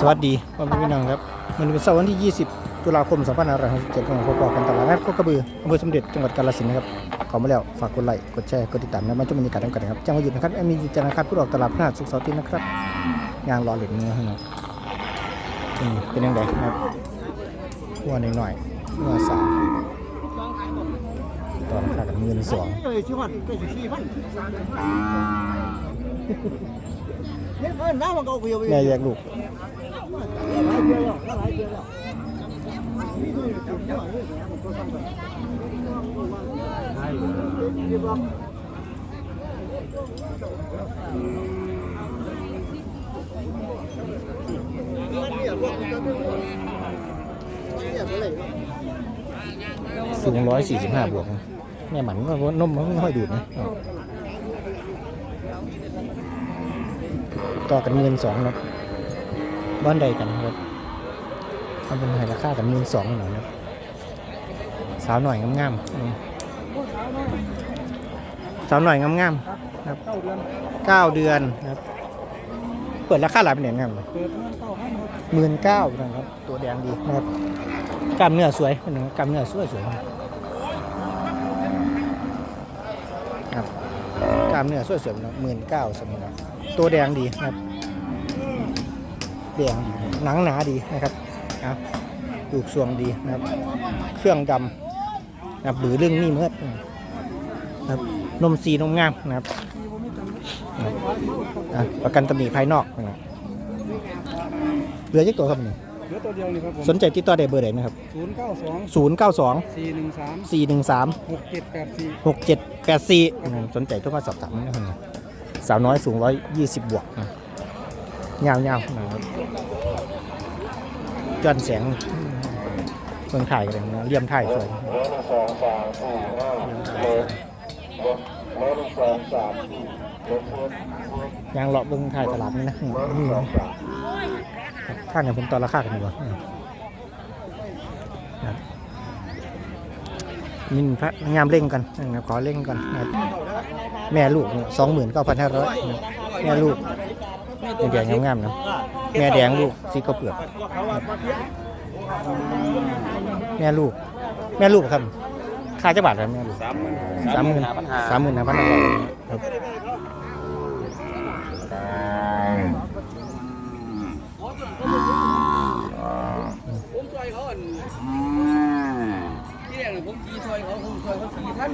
สวัสดีพ่อแม่พี่น้องครับมันเป็นเสาร์วันที่ 20 ตุลาคม 2567ของพบกันตลาดนัดโคกระบืออำเภอสมเด็จจังหวัดกาฬสินธุ์นะครับข้ามาแล้วฝากกดไลค์กดแชร์กดติดตามและมาชมบรรยากาศกันนะครับจังหวัดหยุดนะครับแอมมีจันทร์นะครับผู้ออกตลาดพฤหัสศุกร์เสาร์ทิตย์นะครับยางรอเหล็กเนื้อให้หน่อยนี่เป็นยังไงครับหัวหน่อยๆหัวสามตอนขาดเงินสองเอ้ยชิวันเอ้ยสี่พันเฮ้ยเพิ่นน้ามันก็เอาไปเอาไป แม่อยากลูกสูงร้อยสี่สิบห้าบวก แม่หมันก็นมมันไม่ค่อยดูดนะอ๋อ ต่อกันเงินสองเนาะบ้านใดกันครับทำเป็นให้ราคากันเงินสองหน่อยนะสาวหน่อยงามๆอืมสาวหน่อยงามๆครับเก้าเดือนเก้าเดือนครับ เปิดราคาหลายเป็นอย่างงามเลยเปิดเงินเก้าพันหมื่นเก้านะครับ ตัวแดงดีนะครับกล้ามเนื้อสวยนหนึ่งกล้ามเนื้อสวยสวยครับกล้ามเนื้อสวยสวยหมื่นเก้าสมนะ ตัวแดงดีนะครับแดงดีหนังหนาดีนะครับครับลูกสวงดีนะครับ เครื่องดำนะครับบือเรื่องนี่เมื่อนะครับนมสีนมงามนะครับนะครับอะประกันตำหนิภายนอกนะครับเหลือยี่ตัวครับนี่เหลือตัวเดียวนี่ครับผมสนใจติดต่อได้เบอร์ไหนนะครับศูนย์เก้าสอง092สี่หนึ่งสาม413หกเจ็ดแปดสี่6784สนใจโทุกมาสอบถามนะครับ สาวน้อยสูง 120 บวกนะยาวๆนะครับย้อนแสงเมืองถ่ายกันเลยนะเลี่ยมถ่ายสวยยางเลาะเมืองถ่ายตลาดนี่นะข้างอย่างผมตอนราคากันดีกว่ามินพระงามเร่งกันขอเร่งก่อนนะครับ แม่ลูกสองหมื่นเก้าพันห้าร้อยแม่ลูกแดงงามๆนะแม่แดงลูกสีกระเปลือกแม่ลูก แม่ลูกครับค่าจักบาทครับแม่ลูกสามหมื่นสามหมื่นสามห้าพันห้าร้อยครับผมช่วยเขาอันที่แรกผมขี่ช่วยเขาผมช่วยเขาสี่ท่าน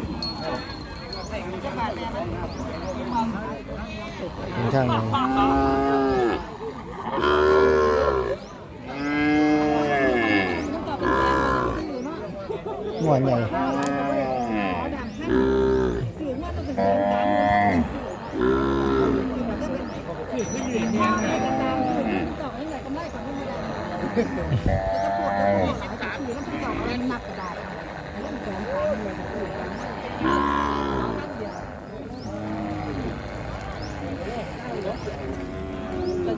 มีทางหนึ่งหัวใหญ่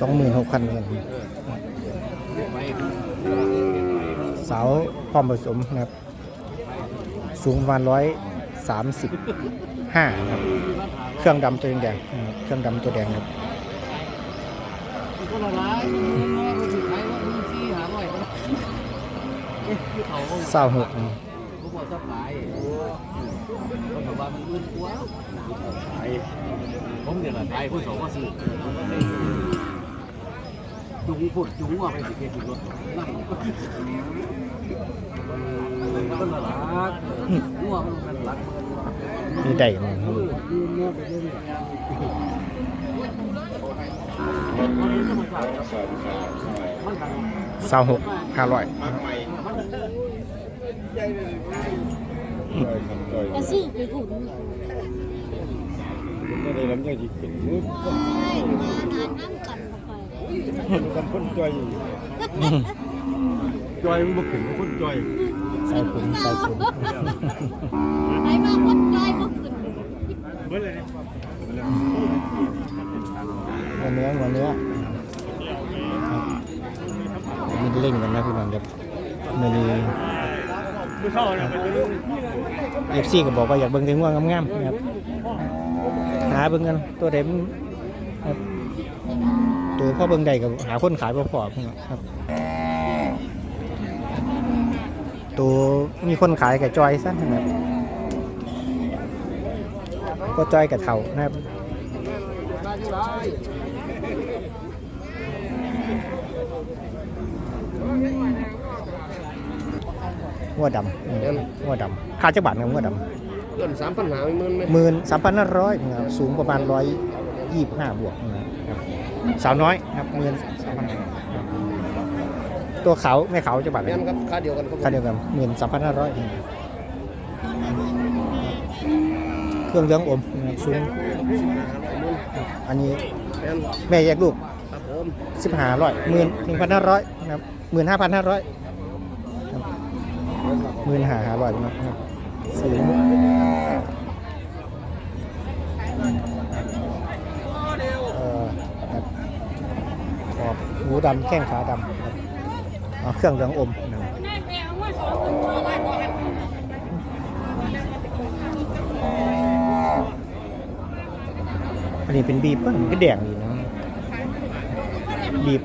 สองหมื่นหกพันเงินสาวพร้อมผสมนะครับ สูงประมาณร้อยสามสิบห้าครับ เครื่องดำตัวแดงๆเครื่องดำตัวแดงครับคนละร้ายมันสุดท้าว่ามึงซี่หอยก็คือเขาเศร้าหก มื่นกว่าขายผมเนี่ยแหละขายผู้สองก็ซื้อจุงพูดจุงว่าไปสิเกจิรถนั่งมันหลักงัวมันหลักมีได้มายืนเนื้อไปเรื่อยมันกันเศร้าหกห้าร้อย จะซื้อไปขุนไม่ได้ลำไยที่ขึ้นมือว้ายมางาน้ำกันเข้าไปกันคนจอยจอยมันบ่ขึ้นคนจอยใส่ขุนใส่ขุนไหนมาคนจอยบ่ขึ้นเบิ่เลยหัวเนื้อหัวเนื้อครับมีเล่งกันนะพี่น้องครับมื่อนี้ ผู้เข้าเนี่ยมันจะรู้เอฟซีก็บอกว่าอยากเบิ่งแต่ง่วงงามๆนะครับหาเบิ่งกันตัวใดมันครับตัวพ่อเบิ่งใดก็หาคนขายบ่พอครับ ตัวมีคนขายกับจอยซะนะครับก็จอยกับเถานะครับ หัวดำหัวดำค่าจักบาทครับหัวดำเงินสามปัญหาหมื่นไหมหมื่นสามพันห้าร้อยนะครับสูงประมาณร้อยยี่สิบห้าบวกนะครับสาวน้อยนะครับหมื่นสามพันตัวเขาไม่เขาจะบาทเลยเงินครับค่าเดียวกันครับค่าเดียวกันหมื่นสามพันห้าร้อยเครื่องเลี้ยงอมนะครับสูงอันนี้เงินแม่แยกลูกครับผมสิบห้าร้อยหมื่นหนึ่งพันห้าร้อยนะครับหมื่นห้าพันห้าร้อย หมื่นหาหาร้อยนะครับสูงขอบหูดำแข้งขาดำครับเครื่องเหลืองอมนะครับอันนี้เป็นบีบเปิ้ลก็แดงดีนะบีบ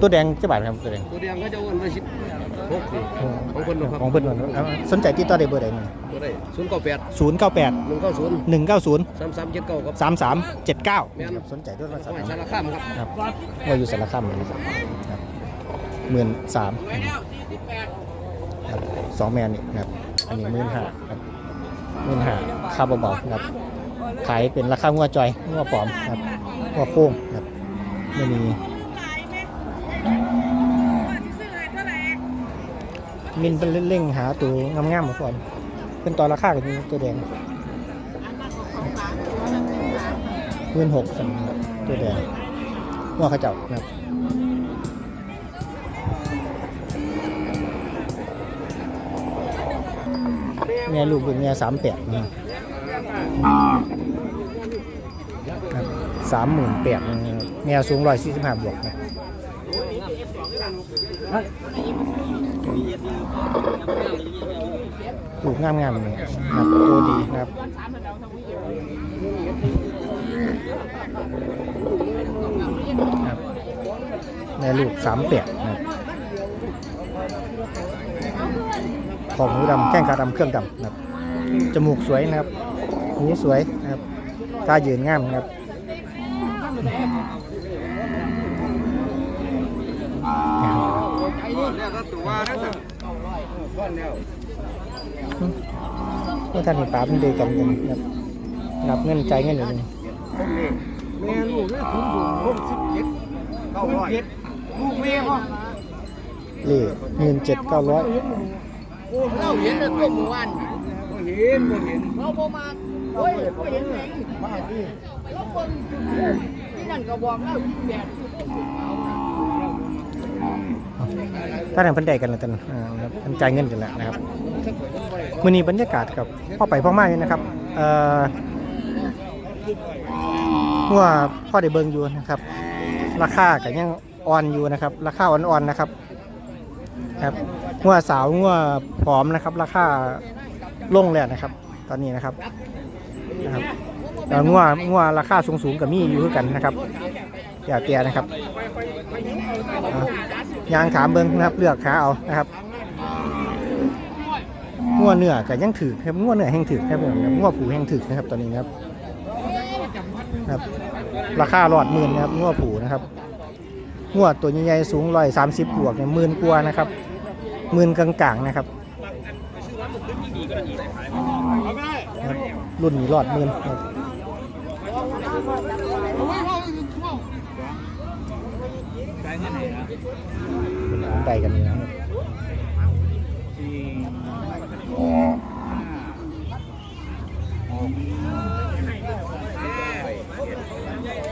ตัวแดงจะบาทครับตัวแดงตัวเดียวก็จะอ้วนไปสิบหกสิของคนนะครับของเพื่อนวันเอาสนใจติดต่อได้เบอร์ใดหนึ่งตัวได้ศูนย์เก้าแปดศูนย์เก้าแปดหนึ่งเก้าศูนย์หนึ่งเก้าศูนย์สามสามเจ็ดเก้าครับสามสามเจ็ดเก้าแม่นสนใจด้วยภาษาห้อยไทสายรคามครับครับว่าอยู่สารคามนะครับครับหมื่นสามครับสองแมนนี่นะครับอันนี้หมื่นห้าครับหมื่นห้าค่าเบาๆนะครับขายเป็นราคางัวจอยงัวปลอมครับงัวโค้งครับไม่มี มินเป็นเร่งหาตัวงามๆมาก่อนเป็นตัวราคากับตัวแดงหมื่อนหกสำหรับตัวแดงงัวเขาเจ้านะครับแม่ลูกเป็นแม่สามแปดนี่สามหมื่นแปดแม่สูงร้อยสี่สิบห้าบวกนะ ลูกงามๆเลยนะครับโตดีนะครับครับแม่ลูกสามแปดนะครับขอบหูดำแข้งขาดำเครื่องดำนะครับจมูกสวยนะครับหูสวยนะครับตายืนงามนะครับ เมื่อท่านเห็นป้าเป็นเดกันกันนะครับรับเงินใจายเงินอยู่นี่แม่ลูกเนี่ยคุณดูหกสิบเจ็ดเก้าร้อยลูกแม่พ่อเล่เงินเจ็ดเก้าร้อยเราเห็นแต่ตัวหมู่บ้านบ่เห็นบ่เห็นเราบ่มาโอ้ยบ่เห็นแหงมาที่เราเบิ่งที่นั่นก็บอกเราแบบ ถ้าทางเพันใดกันแล้วกันอ่านะครับเพิ่นจ่ายเงินกันแล้วนะครับมื่อนี้บรรยากาศกับพ่อไปพ่อมาอยู่นะครับเอ่อหัวพ่อได้เบิ่งอยู่นะครับ ราคาก็ยังอ่อนอยู่นะครับ ราคาอ่อนๆนะครับครับงัวสาวงัวผอมนะครับ ราคาลงแล้วนะครับ ตอนนี้นะครับนะครับแล้วงัวงัวราคาสูงๆกับมีอยู่คือกันนะครับอย่าเตียนะครับ ยางถามเบิ้งนะครับ เลือกขาเอานะครับงัวเนื้อกับยังถือครับงัวเนื้อแห้งถือครับผมงัวผูแห้งถือนะครับ ตอนนี้นะครับครับ ราคาหลอดหมื่นนะครับงัวผูนะครับง้วตัวใหญ่ๆสูงร้อยสามสิบบวกเนี่ยหมื่นกว่านะครับหมื่นกลางๆนะครับรุ่นนี้รอดหมื่นครับได้กันนี่นะ ไกลกันนี่นะ